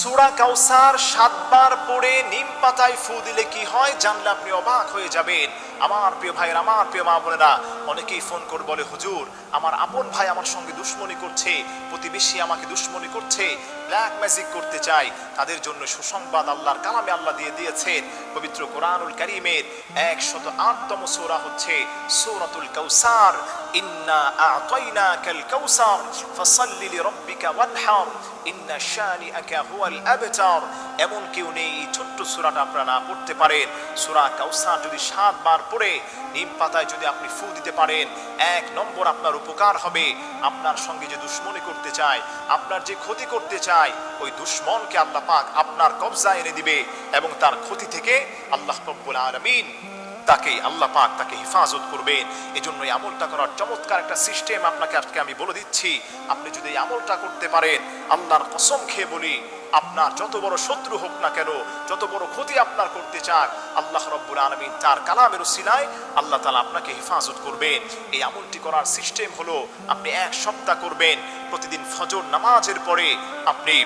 সুরা কাউসার সাতবার পড়ে নিম পাতায় ফু দিলে কি হয় জানলে আপনি অবাক হয়ে যাবেন। আমার প্রিয় ভাইয়ের, আমার প্রিয় মা বোনেরা, অনেকেই ফোন করে বলে, হুজুর, আমার আপন ভাই আমার সঙ্গে দুশ্মনী করছে, প্রতিবেশী আমাকে দুশ্মনী করছে ব্ল্যাক ম্যাজিক করতে চায় তাদের জন্য সুসংবাদ আল্লাহর কালামে আল্লাহ দিয়ে দিয়েছেন। পবিত্র কোরআনুল কারিমের একশত আটতম সোরা হচ্ছে সূরাতুল কৌসার ইন্না আ'তাইনাকাল কাউসার, ফাসাল্লি লিরাব্বিকা ওয়ানহার। ইন্না শানিআকা হুয়াল আবতার। এমন কেউ নেই এই ছোট্ট সূরাটা আপনারা পড়তে পারেন। সূরা কাউসার যদি সাতবার পড়ে নিম পাতায় যদি আপনি ফু দিতে পারেন, এক নম্বর আপনার উপকার হবে। আপনার সঙ্গে যে দুশ্মনী করতে চায়, আপনার যে ক্ষতি করতে চায়, ওই দুশ্মনকে আল্লাহ পাক আপনার কবজা এনে দিবে এবং তার ক্ষতি থেকে আল্লাহ রব্বুল আলামিন তাকে আল্লাহ পাক তাকে হেফাজত করবেন। এই জন্য এই আমলটা করার চমৎকার একটা সিস্টেম আপনাকে আজকে আমি বলে দিচ্ছি। আপনি যদি এই আমলটা করতে পারেন, আল্লাহর কসম খেয়ে বলি, আপনার যত বড় শত্রু হোক না কেন, যত বড় ক্ষতি আপনার করতে চান, আল্লাহ রব্বুল আলমিন তার কালামের সিনায় আল্লাহ তালা আপনাকে হেফাজত করবেন। এই আমলটি করার সিস্টেম হলো, আপনি এক সপ্তাহ করবেন, প্রতিদিন ফজর নামাজের পরে আপনি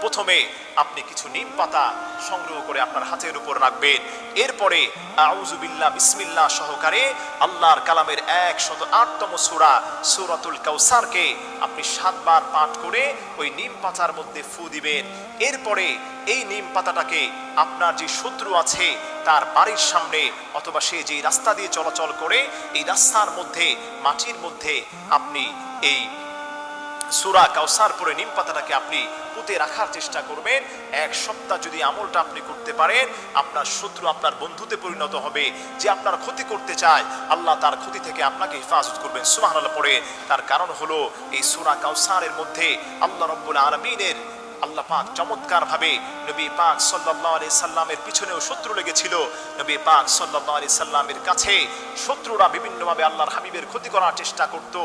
প্রথমে আপনি কিছু নিম পাতা সংগ্রহ করে আপনার হাতের উপর রাখবেন। এরপরে আউজুবিল্লাহ বিসমিল্লাহ সহকারে আল্লাহর কালামের এক শত আটতম সুরা, সুরাতুল কাউসারকে আপনি সাতবার পাঠ করে ওই নিম পাতার মধ্যে ফু দিবেন। এরপরে এই নিম পাতাটাকে আপনার যে শত্রু আছে তার বাড়ির সামনে অথবা সে যে রাস্তা দিয়ে চলাচল করে, এই রাস্তার মধ্যে, মাটির মধ্যে আপনি এই সুরা কাউসার পরে নিম পাতাটাকে আপনি পুঁতে রাখার চেষ্টা করবেন। এক সপ্তাহ যদি আমলটা আপনি করতে পারেন, আপনার শত্রু আপনার বন্ধুতে পরিণত হবে। যে আপনার ক্ষতি করতে চায়, আল্লাহ তার ক্ষতি থেকে আপনাকে হেফাজত করবেন। সুমাহ পরে তার কারণ হলো এই সুরা কাউসারের মধ্যে আল্লাহ রব্বুল আলমিনের আল্লাহ পাক চমৎকার ভাবে নবী পাক সাল্লাল্লাহু আলাইহি সাল্লামের পিছনেও শত্রু লেগেছিল। নবী পাক সাল্লাল্লাহু আলাইহি সাল্লামের কাছে শত্রুরা বিভিন্নভাবে আল্লাহর হাবিবের ক্ষতি করার চেষ্টা করত।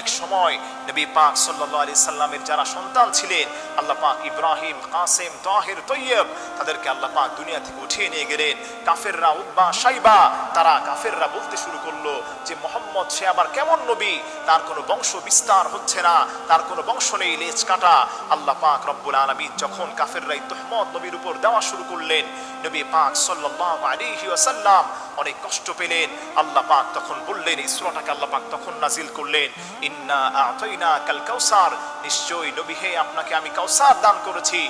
এক সময় নবী পাক সাল্লাল্লাহু আলাইহি সাল্লামের যারা সন্তান ছিলেন, আল্লাহ পাক ইব্রাহিম, কাসেম, তাহির, তৈয়ব তাদেরকে আল্লাহ পাক দুনিয়া থেকে উঠিয়ে নিয়ে গেলেন। কাফেররা উদ্বা সাইবা, তারা কাফেররা বলতে শুরু করল যে, মোহাম্মদ, সে আবার কেমন নবী? তার কোনো বংশ বিস্তার হচ্ছে না, তার কোনো বংশ নেই লেজ কাটা। আল্লাহ পাক রব্বুল আলামিন যখন কাফেররাই তহমত নবীর উপর দেওয়া শুরু করলেন, নবী পাক সাল্লাল্লাহু আলাইহি ওয়াসাল্লাম অনেক কষ্ট পেলেন। আল্লাহ পাক তখন বললেন, এই সূরাটাকে আল্লাহ পাক তখন নাজিল করলেন। ইন্না কাল কাউসার নিশ্চয়ই নবী হে, আপনাকে আমি কাউসার দান করেছি।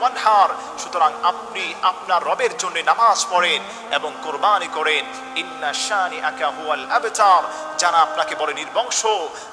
ওয়ানহার, সুতরাং আপনি আপনার রবের জন্য নামাজ পড়েন এবং কোরবানি করেন। ইন্না শানি আকা হুয়াল আবতার যারা আপনাকে বলে নির্বংশ,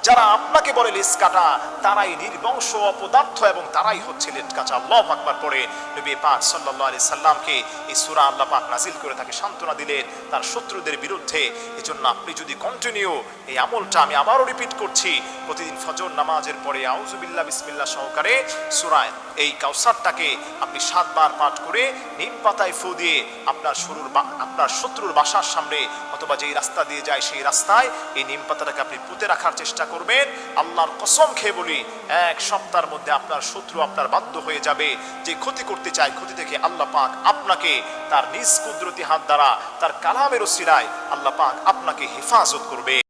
যারা আপনাকে বলে লেস কাটা, তারাই নির্বংশ, অপদার্থ এবং তারাই হচ্ছে লেট কাটা আল্লাহ আকবার পড়ে নবী পাক সাল্লাল্লাহু আলাইহি সাল্লামকে এই সূরা আল্লাহ পাক নাজিল করে তাকে সান্ত্বনা দিলেন তার শত্রুদের বিরুদ্ধে। এজন্য আপনি যদি কন্টিনিউ এই আমলটা আমি আবারও রিপিট করছি, প্রতিদিন ফজর নামাজের পরে আউজুবিল্লাহ বিসমিল্লাহ সহকারে সূরায় এই কাউসারটাকে আপনি সাতবার পাঠ করে নিম পাতায় ফু দিয়ে আপনার শুরুর আপনার শত্রুর বাসার সামনে অথবা যেই রাস্তা দিয়ে যায় সেই রাস্তায় এই নিম পাতাটাকে আপনি পুঁতে রাখার চেষ্টা করবেন। আল্লাহর কসম খেয়ে বলি, এক সপ্তাহের মধ্যে আপনার শত্রু আপনার বাধ্য হয়ে যাবে। যে ক্ষতি করতে চায় ক্ষতি থেকে আল্লাহ পাক আপনাকে তার নিজ কুদরতি হাত দ্বারা, তার কালামের ওসিলায় আল্লাহ পাক আপনাকে হেফাজত করবে।